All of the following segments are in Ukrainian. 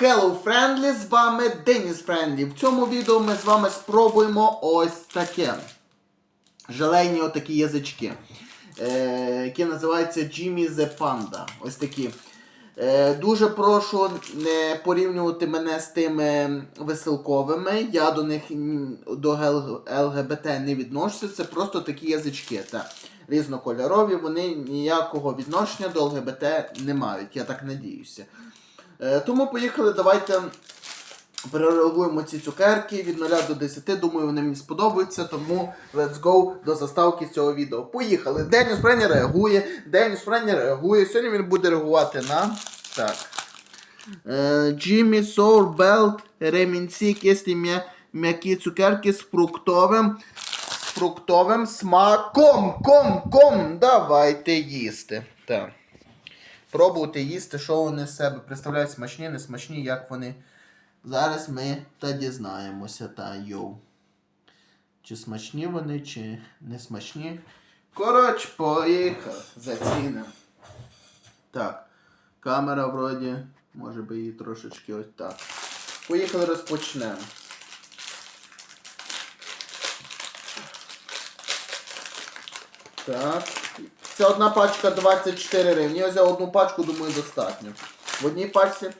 Hello Friendly, з вами Деніс Френдлі. В цьому відео ми з вами спробуємо ось таке. Желейні отакі язички. Е, які називаються Jimmy the Panda. Ось такі. Е, дуже прошу не порівнювати мене з тими веселковими. Я до них до ЛГБТ не відношуся. Це просто такі язички. Та, різнокольорові, вони ніякого відношення до ЛГБТ не мають, я так надіюся. Е, тому поїхали, давайте перереагуємо ці цукерки від 0 до 10. Думаю, вони мені сподобаються, тому let's go до заставки цього відео. Поїхали. Деніс Френі реагує. Деніс Френі реагує. Сьогодні він буде реагувати на. Так. Джиммі Соур Белт Ремінці, якісь м'які цукерки з фруктовим. Фруктовим смаком. Ком, ком. Давайте їсти. Так. Пробувати їсти, що вони з себе представляють смачні, не смачні, як вони. Зараз ми та дізнаємося, та йоу. Чи смачні вони, чи не смачні. Коротше, поїхав. Зацінимо. Так. Камера вроді. Може би її трошечки ось так. Поїхали розпочнемо. Так. Це одна пачка 24 гривні. Я взяв одну пачку, думаю, достатньо. В одній пачці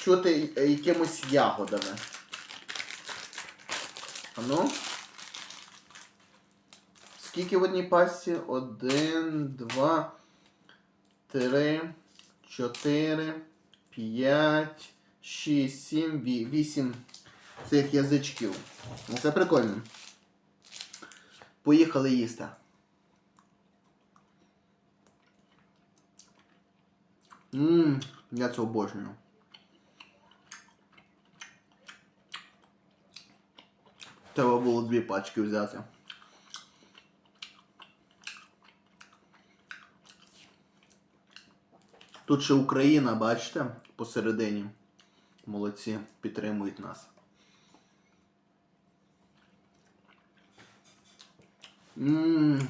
чути якимось ягодами. А ну. Скільки в одній пачці? Один, два, три, чотири, п'ять, шість, сім, ві- вісім цих язичків. Ну, Це прикольно. Поїхали їсти. Ммм, я це обожнюю. Треба було дві пачки взяти. Тут ще Україна, бачите, посередині. Молодці, підтримують нас. Ммм.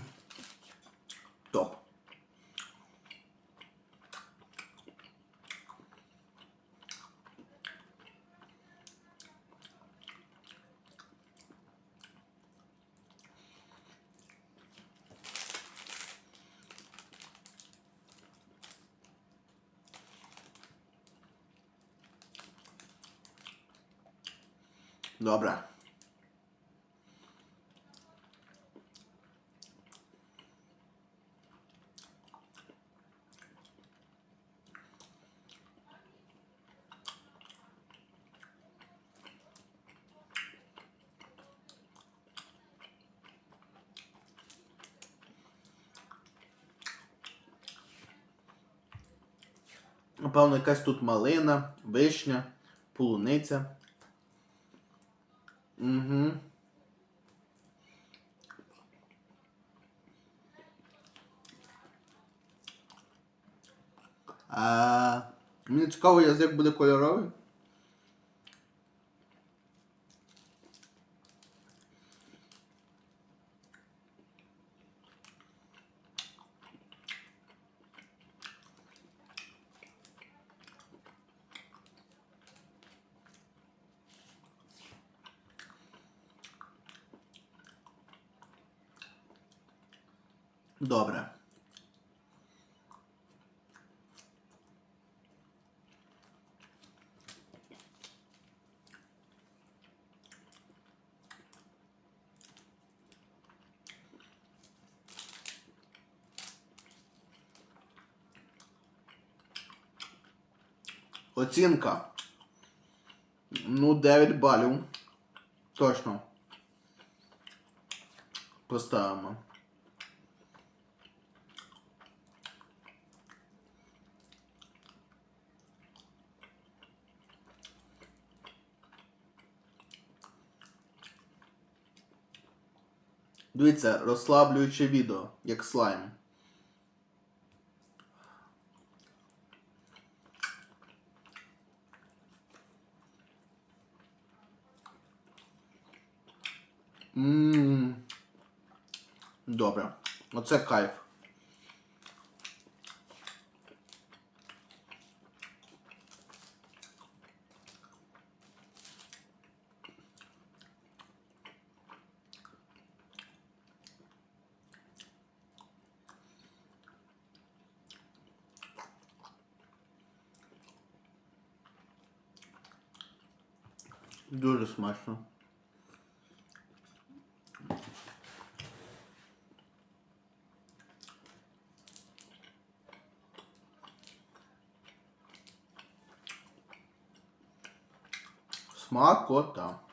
Добре. Напевно, якась тут малина, вишня, полуниця. Угу. А, мені цікаво, язик буде кольоровий. Добре. Оцінка. Ну, 9 балів. Точно. Поставимо. Дивіться, розслаблююче відео, як слайм. Ммм. Добре. Оце кайф. Дуже смачно. Смакота.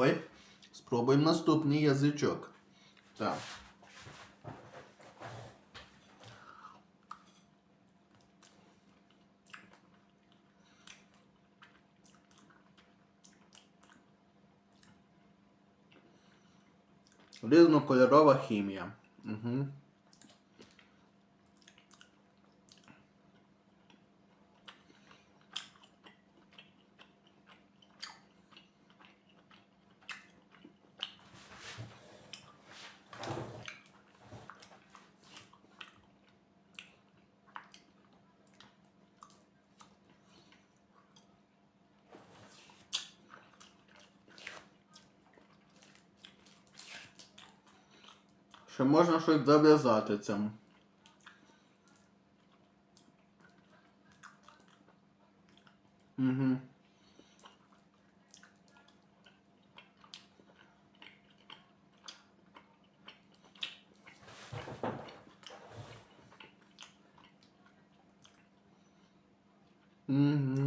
Ой, спробуємо наступний язичок. Так. Різнокольорова хімія. Угу. Ще можна щось зав'язати цим. Угу. Угу.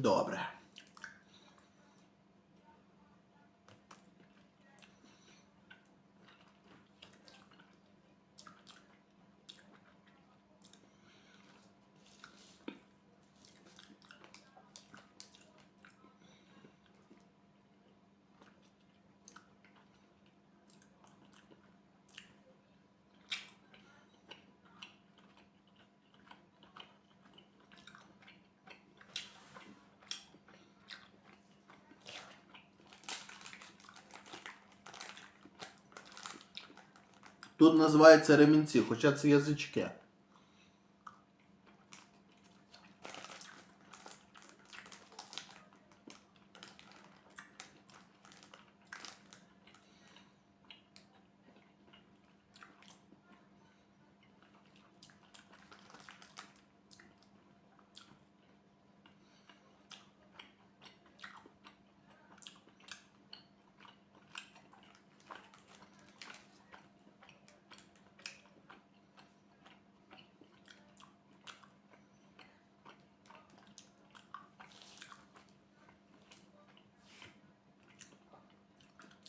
Добре. Тут називається ремінці, хоча це язички.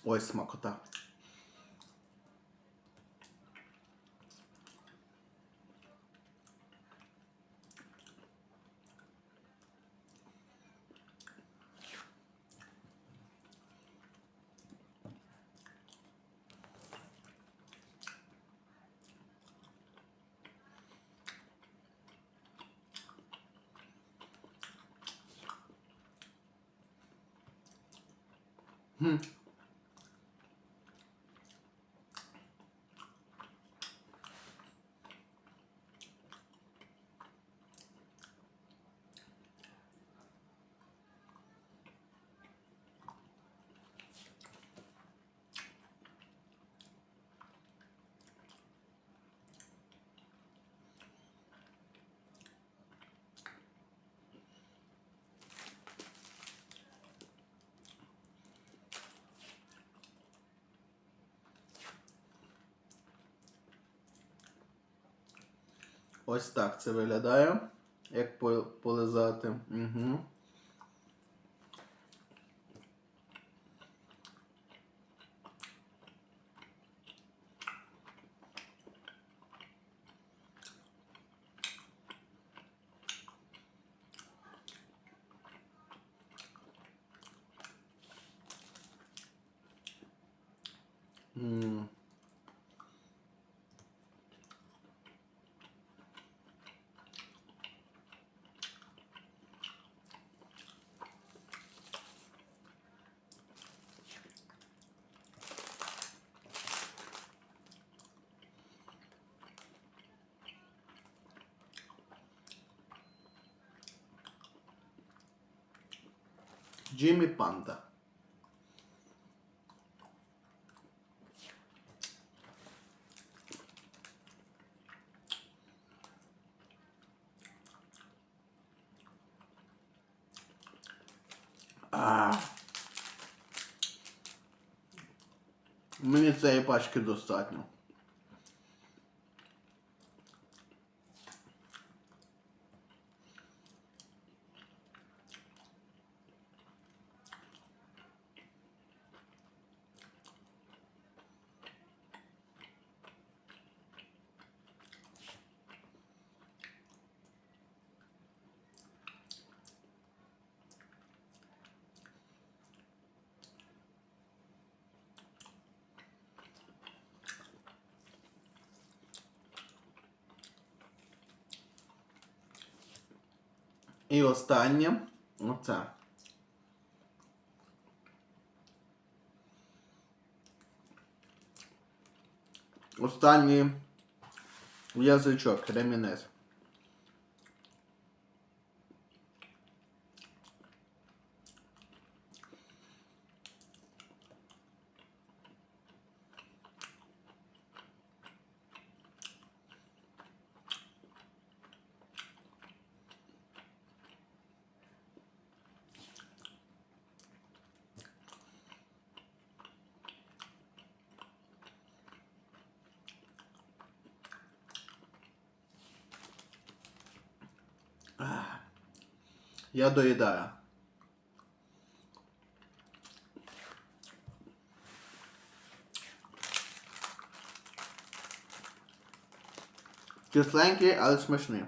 Ой, смакота. Хм. Ось так це виглядає. Як по- полизати. Угу. М. Джиммі Панда. А. Мені цієї пачки достатньо. І останнє оце. Останній язичок, ремінець. Я доїдаю. Кисленький, але смачний.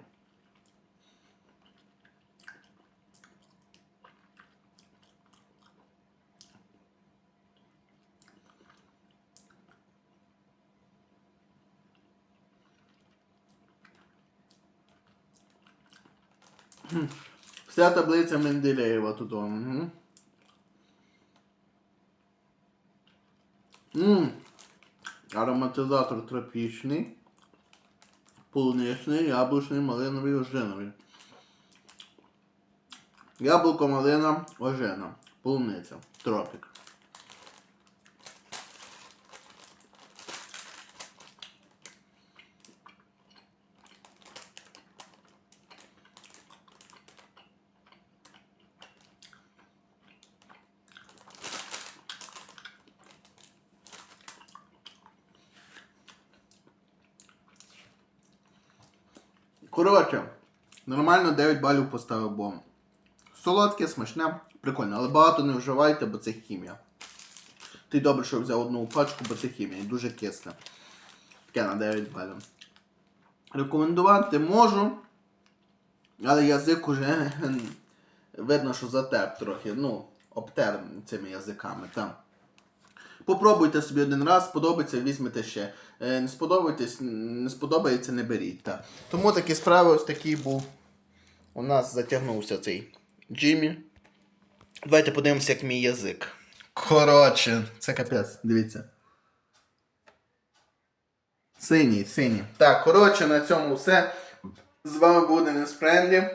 Вся таблиця Менделєєва тут. Угу. Ммм. Ароматизатор тропічний. Полуничний, яблучний, малиновий, ожиновий. Яблуко, малина, ожина. Полуниця. Тропік. Коротше, нормально 9 балів поставив, бо солодке, смачне, прикольно, але багато не вживайте, бо це хімія. Ти добре, що взяв одну пачку, бо це хімія і дуже кисне. Таке на 9 балів. Рекомендувати можу, але язик уже видно, що затеп трохи. Ну, обтер цими язиками. Там. Попробуйте собі один раз, сподобається, візьмете ще. Е, Не сподобається, не сподобається, не беріть. Та. Тому такі справи ось такий був. У нас затягнувся цей Джиммі. Давайте подивимося, як мій язик. Коротше, це капець, дивіться. Синій, синій. Так, коротше, на цьому все. З вами був Денис Френдлі. М,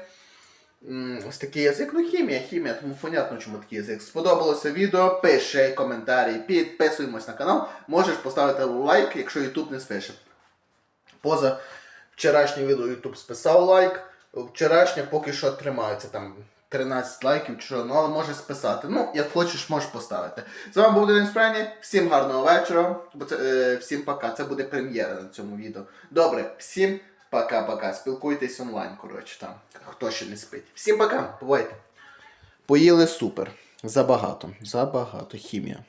Ось такий язик. Ну, хімія, хімія, тому понятно, чому такий язик. Сподобалося відео, пиши коментарі, підписуємось на канал. Можеш поставити лайк, якщо YouTube не спише. Поза вчорашнє відео YouTube списав лайк. Вчорашнє поки що тримається там 13 лайків чи ну але можеш списати. Ну, як хочеш, можеш поставити. З вами був Денис Френі. Всім гарного вечора. Бо це, е, всім пока. Це буде прем'єра на цьому відео. Добре, всім пока-пока. Спілкуйтесь онлайн, коротше, там. Хто ще не спить. Всім пока, бувайте. Поїли супер. Забагато. Забагато. Хімія.